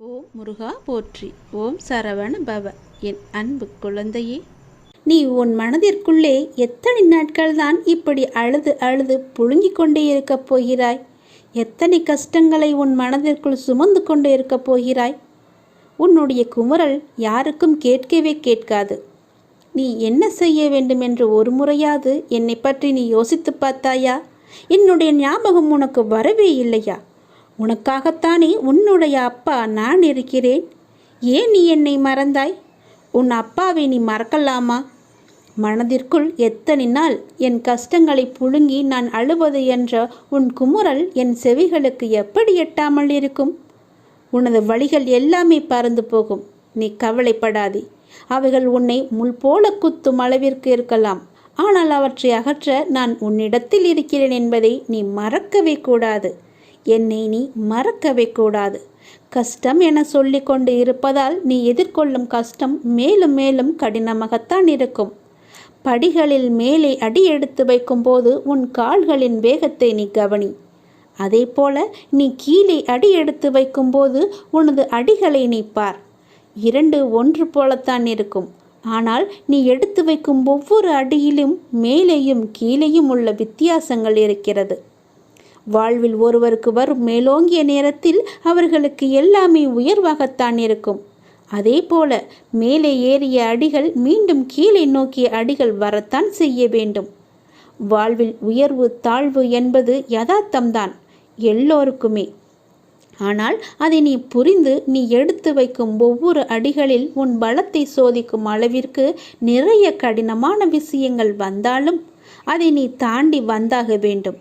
ஓம் முருகா போற்றி. ஓம் சரவண பவ. என் அன்பு குழந்தையே. நீ உன் மனதிற்குள்ளே எத்தனை நாட்கள்தான் இப்படி அழுது அழுது புழுங்கிக் கொண்டே இருக்கப் போகிறாய்? எத்தனை கஷ்டங்களை உன் மனதிற்குள் சுமந்து கொண்டே இருக்கப் போகிறாய்? உன்னுடைய குமுறல் யாருக்கும் கேட்கவே கேட்காது. நீ என்ன செய்ய வேண்டும் என்று ஒரு முறையாவது என்னை பற்றி நீ யோசித்து பார்த்தாயா? என்னுடைய ஞாபகம் உனக்கு வரவே இல்லையா? உனக்காகத்தானே உன்னுடைய அப்பா நான் இருக்கிறேன்? ஏன் நீ என்னை மறந்தாய்? உன் அப்பாவை நீ மறக்கலாமா? மனதிற்குள் எத்தனை நாள் என் கஷ்டங்களை புழுங்கி நான் அழுவது என்ற உன் குமுறல் என் செவிகளுக்கு எப்படி எட்டாமல் இருக்கும்? உனது வழிகள் எல்லாமே பறந்து போகும். நீ கவலைப்படாதே. அவைகள் உன்னை முள் போல குத்தும் அளவிற்கு இருக்கலாம். ஆனால் அவற்றை அகற்ற நான் உன்னிடத்தில் இருக்கிறேன் என்பதை நீ மறக்கவே கூடாது. என்னை நீ மறக்கவே கூடாது. கஷ்டம் என சொல்லிக்கொண்டு இருப்பதால் நீ எதிர்கொள்ளும் கஷ்டம் மேலும் மேலும் கடினமாகத்தான் இருக்கும். படிகளில் மேலே அடி எடுத்து வைக்கும்போது உன் கால்களின் வேகத்தை நீ கவனி. அதே போல நீ கீழே அடி எடுத்து வைக்கும்போது உனது அடிகளை நீ பார். இரண்டு ஒன்று போலத்தான் இருக்கும். ஆனால் நீ எடுத்து வைக்கும் ஒவ்வொரு அடியிலும் மேலேயும் கீழேயும் உள்ள வித்தியாசங்கள் இருக்கிறது. வாழ்வில் ஒருவருக்கு வரும் மேலோங்கிய நேரத்தில் அவர்களுக்கு எல்லாமே உயர்வாகத்தான் இருக்கும். அதே போல மேலே ஏறிய அடிகள் மீண்டும் கீழே நோக்கிய அடிகள் வரத்தான் செய்ய வேண்டும். வாழ்வில் உயர்வு தாழ்வு என்பது யதார்த்தம்தான் எல்லோருக்குமே. ஆனால் அதை நீ புரிந்து நீ எடுத்து வைக்கும் ஒவ்வொரு அடிகளில் உன் பலத்தை சோதிக்கும் அளவிற்கு நிறைய கடினமான விஷயங்கள் வந்தாலும் அதை நீ தாண்டி வந்தாக வேண்டும்.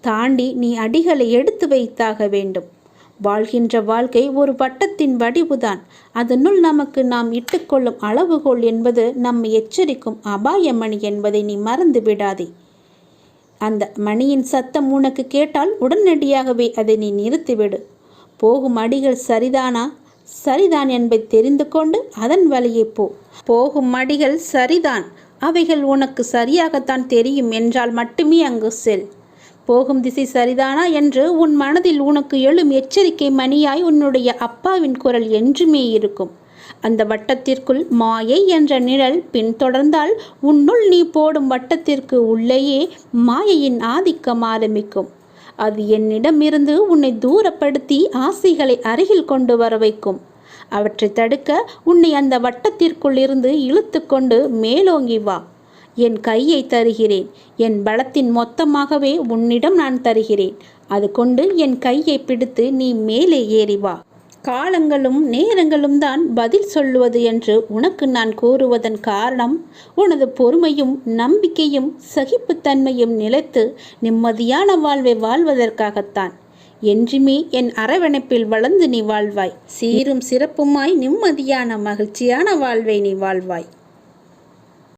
தாண்டி நீ அடிகளை எடுத்து வைத்தாக வேண்டும். வாழ்கின்ற வாழ்க்கை ஒரு வட்டத்தின் வடிவுதான். அதனுள் நமக்கு நாம் இட்டுக்கொள்ளும் அளவுகோல் என்பது நம்மை எச்சரிக்கும் அபாய மணி என்பதை நீ மறந்து விடாதே. அந்த மணியின் சத்தம் உனக்கு கேட்டால் உடனடியாகவே அதை நீ நிறுத்திவிடு. போகும் அடிகள் சரிதானா? சரிதான் என்பதை தெரிந்து கொண்டு அதன் வழியே போ. போகும் அடிகள் சரிதான். அவைகள் உனக்கு சரியாகத்தான் தெரியும் என்றால் மட்டுமே அங்கு செல். போகும் திசை சரிதானா என்று உன் மனதில் உனக்கு எழும் எச்சரிக்கை மணியாய் உன்னுடைய அப்பாவின் குரல் என்றுமே இருக்கும். அந்த வட்டத்திற்குள் மாயை என்ற நிழல் பின்தொடர்ந்தால் உன்னுள் நீ போடும் வட்டத்திற்கு உள்ளேயே மாயையின் ஆதிக்கம் ஆரம்பிக்கும். அது என்னிடமிருந்து உன்னை தூரப்படுத்தி ஆசைகளை அருகில் கொண்டு வர வைக்கும். அவற்றை தடுக்க உன்னை அந்த வட்டத்திற்குள் இருந்து இழுத்து கொண்டு மேலோங்கி வா. என் கையை தருகிறேன். என் பலத்தின் மொத்தமாகவே உன்னிடம் நான் தருகிறேன். அது கொண்டு என் கையை பிடித்து நீ மேலே ஏறி வா. காலங்களும் நேரங்களும் தான் பதில் சொல்லுவது என்று உனக்கு நான் கூறுவதன் காரணம் உனது பொறுமையும் நம்பிக்கையும் சகிப்புத்தன்மையும் நிலைத்து நிம்மதியான வாழ்வை வாழ்வதற்காகத்தான். என்றுமே என் அரவணைப்பில் வளர்ந்து நீ வாழ்வாய். சீரும் சிறப்புமாய் நிம்மதியான மகிழ்ச்சியான வாழ்வை நீ வாழ்வாய்.